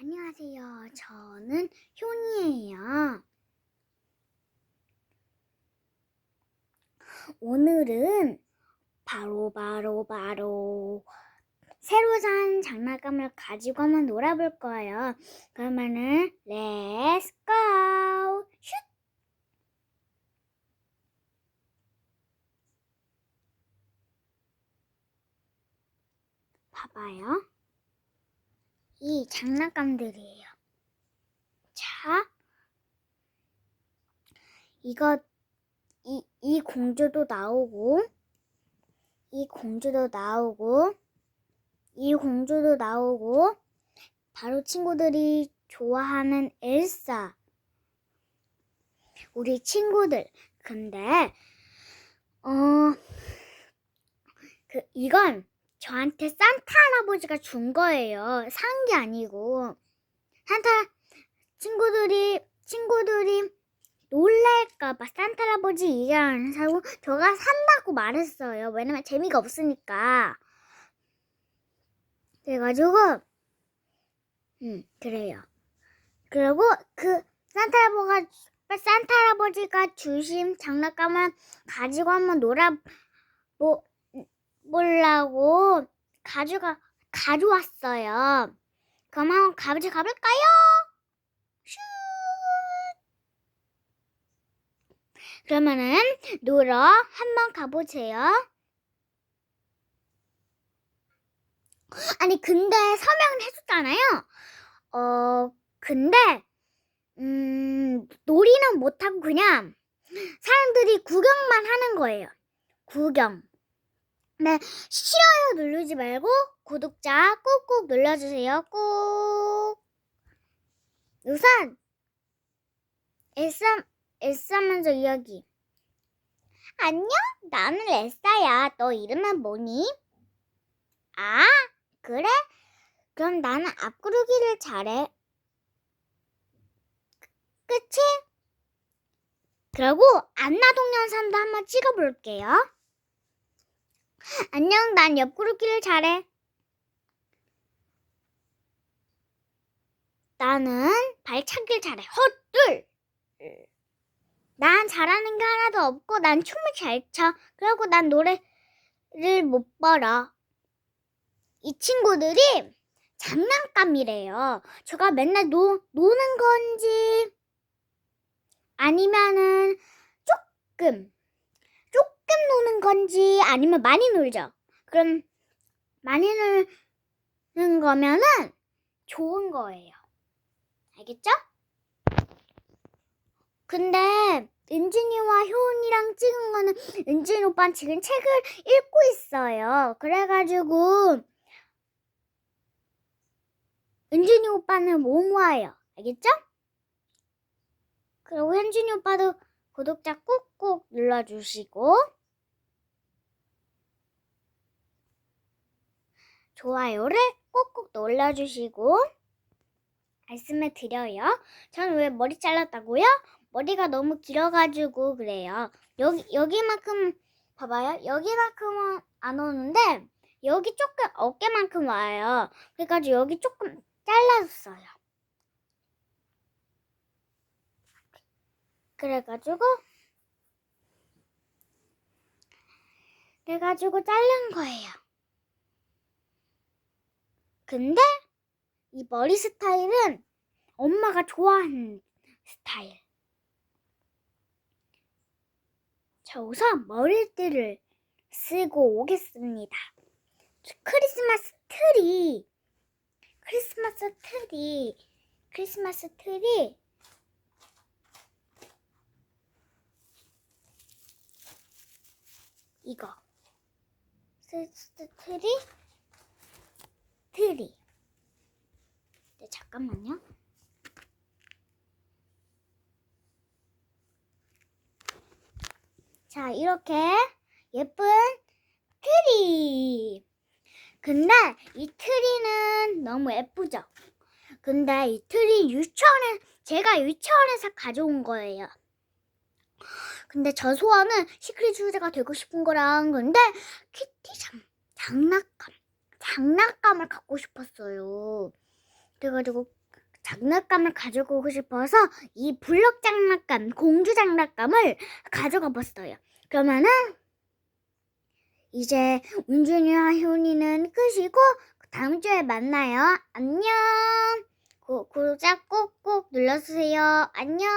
안녕하세요. 저는 효니예요. 오늘은 바로 바로 바로 새로 산 장난감을 가지고 한번 놀아볼 거예요. 그러면은 렛츠 고! 슛! 봐봐요. 이 장난감들이에요. 자, 이거 이, 이 공주도 나오고 이 공주도 나오고 이 공주도 나오고 바로 친구들이 좋아하는 엘사 우리 친구들 근데 어 그 이건 저한테 산타 할아버지가 준 거예요. 산 게 아니고 산타 친구들이 친구들이 놀랄까봐 산타 할아버지 이걸 안 사고 저가 산다고 말했어요. 왜냐면 재미가 없으니까. 그래가지고 음 그래요. 그리고 그 산타 할아버지가 산타 할아버지가 주신 장난감을 가지고 한번 놀아 뭐 보려고 가져가 가져왔어요. 그럼 한번 가보자 가볼까요? 슛. 그러면은 놀러 한번 가보세요. 아니 근데 설명을 해줬잖아요. 어 근데 음 놀이는 못하고 그냥 사람들이 구경만 하는 거예요. 구경. 네, 싫어요 누르지 말고 구독자 꾹꾹 눌러주세요. 꾹. 우선 엘사 엘사 먼저 이야기. 안녕, 나는 엘사야. 너 이름은 뭐니? 아, 그래? 그럼 나는 앞구르기를 잘해. 그치? 그리고 안나 동영상도 한번 찍어볼게요. 안녕, 난 옆구르기를 잘해. 나는 발차기를 잘해. 헛둘. 난 잘하는 게 하나도 없고 난 춤을 잘 춰. 그리고 난 노래를 못 벌어. 이 친구들이 장난감이래요. 제가 맨날 노, 노는 건지 아니면은 조금 조금 노는 건지 아니면 많이 놀죠. 그럼 많이 노는 거면은 좋은 거예요. 알겠죠? 근데 은진이와 효은이랑 찍은 거는 은진 오빠는 지금 책을 읽고 있어요. 그래가지고 은진이 오빠는 못 모아요. 알겠죠? 그리고 현진이 오빠도 구독자 꾹꾹 눌러주시고 좋아요를 꾹꾹 눌러주시고 말씀을 드려요. 전 왜 머리 잘랐다고요? 머리가 너무 길어가지고 그래요. 여기 여기만큼 봐봐요. 여기만큼은 안 오는데 여기 조금 어깨만큼 와요. 그래가지고 여기 조금 잘라줬어요. 그래가지고 그래가지고 자른 거예요. 근데 이 머리 스타일은 엄마가 좋아하는 스타일. 자, 우선 머리띠를 쓰고 오겠습니다. 크리스마스 트리, 크리스마스 트리, 크리스마스 트리. 이거. 크리스마스 트리, 트리. 네, 잠깐만요. 자, 이렇게 예쁜 트리. 근데 이 트리는 너무 예쁘죠? 근데 이 트리 유치원에, 제가 유치원에서 가져온 거예요. 근데 저 소원은 시크릿 주제가 되고 싶은 거랑 근데 키티 장, 장난감, 장난감을 갖고 싶었어요. 그래가지고 장난감을 가지고 오고 싶어서 이 블럭 장난감, 공주 장난감을 가져가 봤어요. 그러면은 이제 운준이와 효니는 끝이고 다음 주에 만나요. 안녕. 구, 구독 꼭꼭 눌러주세요. 안녕.